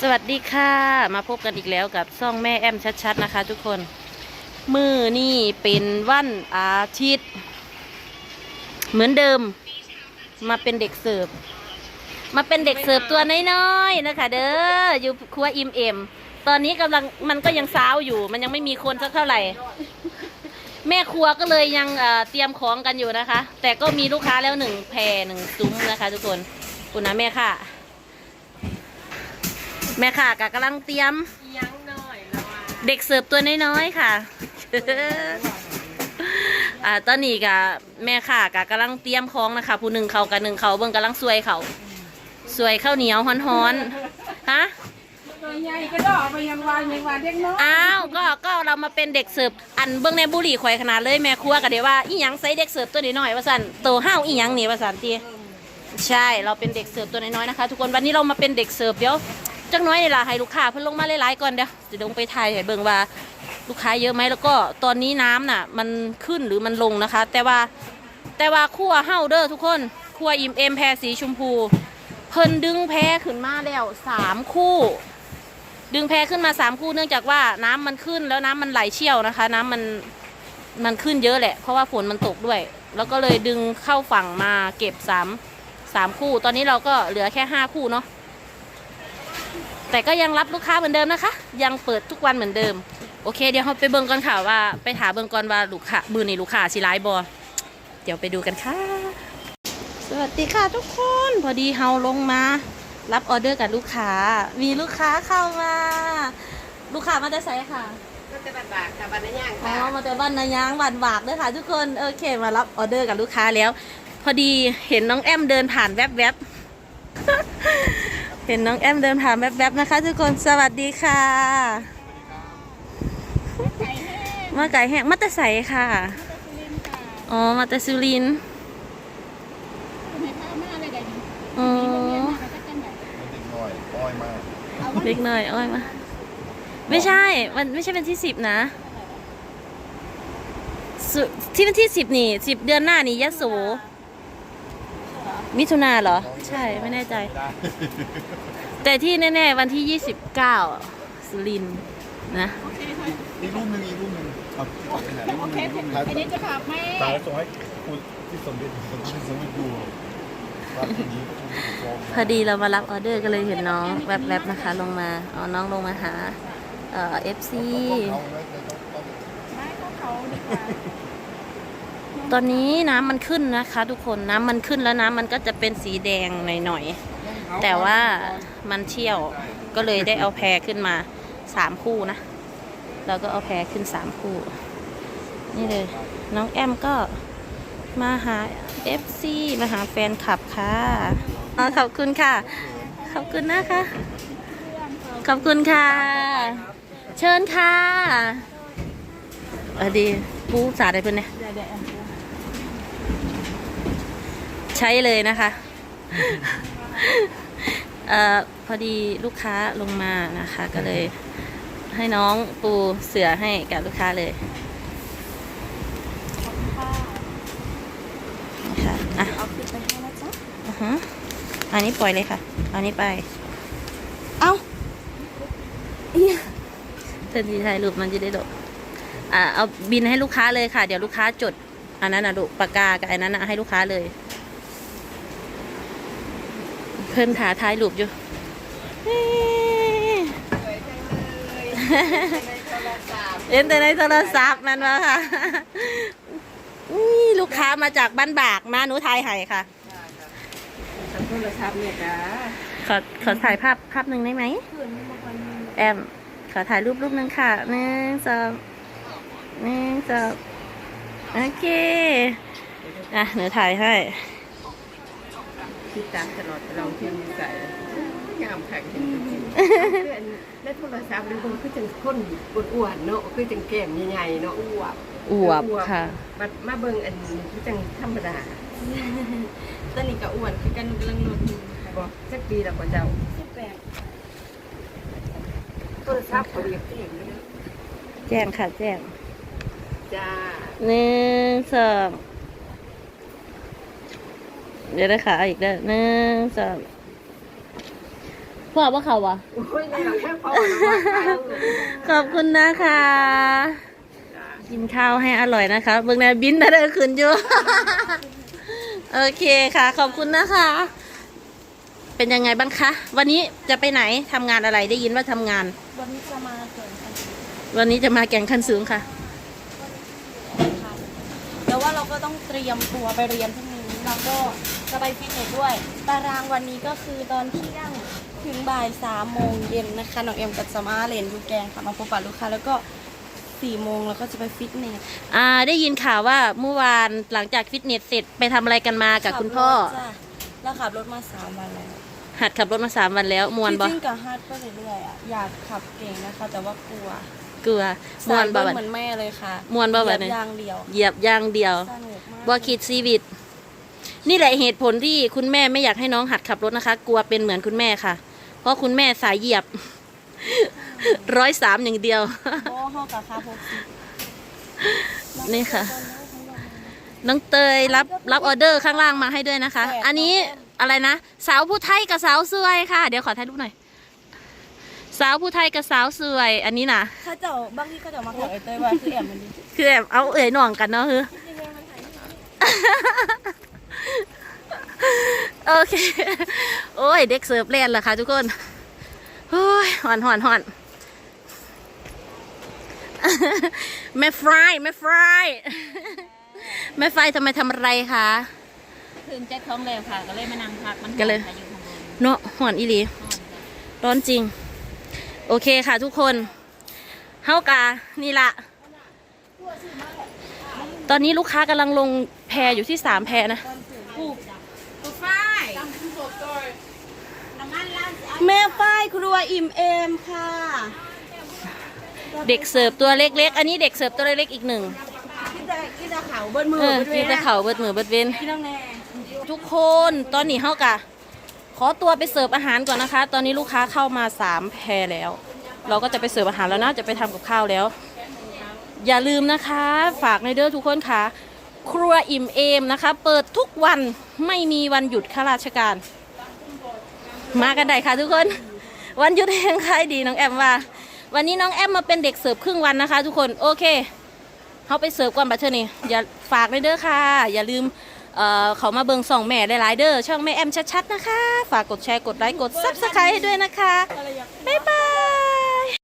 สวัสดีค่ะ มาพบกันอีกแล้วกับซ่องแม่แอมชัดๆนะคะ ทุกคนมือนี่เป็นวันอาทิตย์ เหมือนเดิม มาเป็นเด็กเสิร์ฟมาเป็นเด็กเสิร์ฟตัวน้อยๆนะคะ เด้ออยู่ครัวอิมเอ็มตอนนี้กำลังมันก็ยังสาวอยู่ มันยังไม่มีคนสักเท่าไหร่ แม่ครัวก็เลยยังเอ่อเตรียมของกันอยู่นะคะ แต่ก็มีลูกค้าแล้วหนึ่งแพรหนึ่งซุ้มนะคะ ทุกคนคุณนะแม่ค่ะ แม่ค่ะกะกำลังเตรียม ยังหน่อยแล้วอะเด็กเสิร์ฟตัวน้อยๆค่ะ อ่าตอนนี้กะแม่ค่ะกะกำลังเตรียมของนะคะ ผู้หนึ่งเขากับหนึ่งเขาเบิ่งกำลังซวยเขาซวยข้าวเหนียวฮ้อนๆ ฮะ ตัวใหญ่ก็ดอกไปยังวานยังวานเด็กน้อยอ้าว ก็ ก็เรามาเป็นเด็กเสิร์ฟ อันเบิ่งในบุหรี่ข่อยขนาดเลยแม่ครัวก็เดี๋ยวว่าอีหยังใส่เด็กเสิร์ฟตัวน้อยๆว่าสั่นโตห้าวอีหยังนี่ว่าสั่นตีใช่ เราเป็นเด็กเสิร์ฟตัวน้อยๆนะคะ ทุกคน วันนี้เรามาเป็นเด็กเสิร์ฟเดี๋ยว จักหน้อยนี่ล่ะให้ลูกค้าเพิ่นลงมาหลายๆก่อนเดี๋ยวจะลงไปถ่ายให้เบิ่งว่าลูกค้าเยอะไหมแล้วก็ตอนนี้น้ำน่ะ มันขึ้นหรือมันลงนะคะ แต่ว่าแต่ว่าคั่วเฮาเด้อทุกคนคั่วอิมเอ็มแพรสีชมพู เพิ่นดึงแพรขึ้นมาแล้วสามคู่ ดึงแพรขึ้นมาสามคู่เนื่องจากว่าน้ำมันขึ้นแล้วน้ำมันไหลเชี่ยวนะคะ น้ำมันมันขึ้นเยอะแหละ เพราะว่าฝนมันตกด้วย แล้วก็เลยดึงเข้าฝั่งมาเก็บสามสามคู่ ตอนนี้เราก็เหลือแค่ห้าคู่เนาะ แต่ก็ยังรับลูกค้าเหมือนเดิมนะคะ ยังเปิดทุกวันเหมือนเดิม โอเค เดี๋ยวเราไปเบิ่งก่อนค่ะว่าไปถามเบิ่งก่อนว่าลูกค้าบือนี่ลูกค้าสิร้ายบอเดี๋ยวไปดูกันค่ะ สวัสดีค่ะทุกคนพอดีเฮาลงมา รับออเดอร์กับลูกค้า มีลูกค้าเข้ามา ลูกค้ามาได้ใส่ค่ะก็จะบัดบากกับบัดย่างอ๋อค่ะมาแต่บ้านนายางบ้านบากด้วยค่ะทุกคนโอเคมารับออเดอร์กับลูกค้าแล้ว พอดีเห็นน้องแอมเดินผ่านแวบๆ เห็นน้องแอมเดินผ่านแวบๆนะคะ ทุกคนสวัสดีค่ะมาไก่แห้งมาแต่ใสค่ะอ๋อมาแต่สุรินทร์อ๋อเด็กน้อยอ้อยมากเล็กหน่อยอ้อยมาไม่ใช่ มันไม่ใช่เป็นที่สิบนะสุที่เป็นที่สิบนี่สิบเดือนหน้านี่ยะโส มิถุนาเหรอ ใช่ไม่แน่ใจได้แต่ที่แน่ ๆ วันที่ยี่สิบเก้าสุรินทร์นะอีกรูปหนึ่งอีกรูปหนึ่งครับไปไหนรูปหนึ่งรูปหนึ่งอันนี้จะขับไหมตายส่งให้คุณที่สมเด็จสมเด็จสมเด็จดูว่าทีนี้ผู้ปกครองพอดีเรามารับออเดอร์ก็เลยเห็นน้องแวบๆนะคะ ลงมาเอาน้องลงมาหาเอ่อฟซีเขาไม่ต้องไม่ก็เขาดีกว่า ตอนนี้น้ำมันขึ้นนะคะ ทุกคนน้ำมันขึ้นแล้วน้ำมันก็จะเป็นสีแดงหน่อยๆ แต่ว่ามันเชี่ยวก็เลยได้เอาแพรขึ้นมาสามคู่นะเราก็เอาแพรขึ้นสามคู่ นี่เลย น้องแอมก็มาหา FC มาหาแฟนคลับค่ะอ๋อขอบคุณค่ะ ขอบคุณนะคะ ขอบคุณค่ะ เชิญค่ะสวัสดีผู้สาดอะไรเพื่อนเนี่ย ใช้เลยนะคะเอ่อพอดีลูกค้าลงมานะคะ ก็เลย ให้น้องปูเสือให้กับลูกค้าเลยนะค่ะอะเอาปิดไปให้นะจ๊ะอือฮะอันนี้ปล่อยเลยค่ะเอานี้ไป เอ้าเอี๊ยเธอทีถ่ายรูปมันจะได้ดกอ่าเอาบินให้ลูกค้าเลยค่ะ เดี๋ยวลูกค้าจด อันนั้นนะลูกปากกากับอันนั้นนะให้ลูกค้าเลย พิ่นถาท้ายรูปอยู่เอ๊ะในโทรศัพท์เห็นแต่ในโทรศัพท์มันวะค่ะนี่ลูกค้ามาจากบ้านบากมาหนูทายให้ค่ะทำโทรศัพท์เนี่ยจ้ะขอขอถ่ายภาพภาพหนึ่งได้ไหมคืนมาวันนึงแอมขอถ่ายรูปรูปหนึ่งค่ะหนึ่งสองหนึ่งสองโอเคอะหนูถ่ายให้ คิดตามตลอดเราเพียงใส่งามแข็งจริงๆในโทรศัพท์เลยคนคือจังคนอ้วนๆเนาะคือจังแก้มใหญ่ๆเนาะอ้วนอวบค่ะมามาเบิ่งอันนี้คือจังธรรมดาตอนนี้ก็อ้วนคือกันกำลังลดอยู่บอกสักปีแล้วก็เจ้าสิบแปดโทรศัพท์ก็เรียกเองเลยแจ้งค่ะแจ้งจ้าหนึ่งสอง เดี๋ยวได้ค่ะเอาอีกเด้อหนึ่งสองพ่อว่าเขาวะโอ้ยนี่เราแค่พอนะว่าข้าวเลยขอบคุณนะคะ กินข้าวให้อร่อยนะคะเบิ่งแนวบินนะเด้อคืนอยู่โอเคค่ะ ขอบคุณนะคะ เป็นยังไงบ้างคะ วันนี้จะไปไหนทำงานอะไรได้ยินว่าทำงาน วันนี้จะมาเกิดกันวันนี้จะมาแก่งคันสูงค่ะค่ะแต่ว่าเราก็ต้องเตรียมตัวไปเรียนพรุ่งนี้เราก็ จะไปฟิตเนสด้วย ตารางวันนี้ก็คือตอนเที่ยงถึงบ่ายสามโมงเย็นนะคะน้องเอ็มกับสมาเรนยูแกงค่ะมาพบปะลูกค้าแล้วก็สี่โมงแล้วก็จะไปฟิตเนสอ่าได้ยินข่าวว่าเมื่อวานหลังจากฟิตเนสเสร็จไปทำอะไรกันมากับคุณพ่อ ขับรถจ้ะเราขับรถมาสามวันแล้วหัดขับรถมาสามวันแล้วมวนจบ่ริงๆกับฮาร์ดก็เรื่อยๆอะอยากขับเก่งนะคะ แต่ว่ากลัวกลัวมวนบ่สายบัเบิ้ลดเหมือนแม่เลยค่ะม่วนบ่บัดเหนี้ยียบยางเดียวเหยียบอย่างเดียวสนุกมาก บ่คิดชีวิต นี่แหละเหตุผลที่คุณแม่ไม่อยากให้น้องหัดขับรถนะคะ กลัวเป็นเหมือนคุณแม่ค่ะ เพราะคุณแม่สายเหยียบร้อยสามอย่างเดียว โอ้ห้องกับคาโพกซินี่ค่ะ น้องเตยรับรับออเดอร์ข้างล่างมาให้ด้วยนะคะ อันนี้อะไรนะ สาวผู้ไทยกับสาวสวยค่ะ เดี๋ยวขอถ่ายรูปหน่อย สาวผู้ไทยกับสาวสวย อันนี้นะเขาเจ้าบางทีเขาเจ้ามาขอไอ้เต้ยว่าคือแอบมันดีคือแบบเอาเอ่ยหน่องกันเนาะคือ โอเค โอ้ย เด็กเสิร์ฟเล่นเหรอคะทุกคนโอ้ยหอนหอนหอนแม่ฟรายแม่ฟรายแม่ฟรายทำไมทำอะไรคะ ถึงแจ็คท้องแล้วค่ะ ก็เลยมานั่งพักมันก็เลยค่ะอยู่ข้างบนเนาะหอนอีหลีร้อนจริง โอเคค่ะทุกคนเฮากานี่ละ ตอนนี้ลูกค้ากำลังลงแพอยู่ที่สามแพนะ แม่ฝ้ายครัวอิ่มเอมค่ะ เด็กเสิร์ฟตัวเล็ก ๆ อันนี้เด็กเสิร์ฟตัวเล็กๆอีกหนึ่งกินแต่กินแต่เขาเบิ้ลมือเออเบิ้ลกินแต่เขาวเบิดมือเบิดเว้นกินแล้วแน่ทุกคนตอนนี้เฮากะ ขอตัวไปเสิร์ฟอาหารก่อนนะคะ ตอนนี้ลูกค้าเข้ามาสามแพรแล้ว เราก็จะไปเสิร์ฟอาหารแล้วนะจะไปทำกับข้าวแล้ว อย่าลืมนะคะ ฝากในเด้อทุกคนค่ะ ครัวอิ่มเอมนะคะ เปิดทุกวันไม่มีวันหยุดข้าราชการ มากันได้ค่ะทุกคน วันหยุดแห่งใครดีน้องแอมว่า วันนี้น้องแอมมาเป็นเด็กเสิร์ฟครึ่งวันนะคะ ทุกคนโอเคเขาไปเสิร์ฟก่อนบัตเทอร์นี่อย่าฝากในเด้อค่ะ อย่าลืมเออเขามาเบิงส่องแม่หลายๆเด้อช่องแม่แอมชัดๆนะคะ ฝากกดแชร์กดไลค์กดซับสไครต์ให้ด้วยนะคะ บ๊ายบาย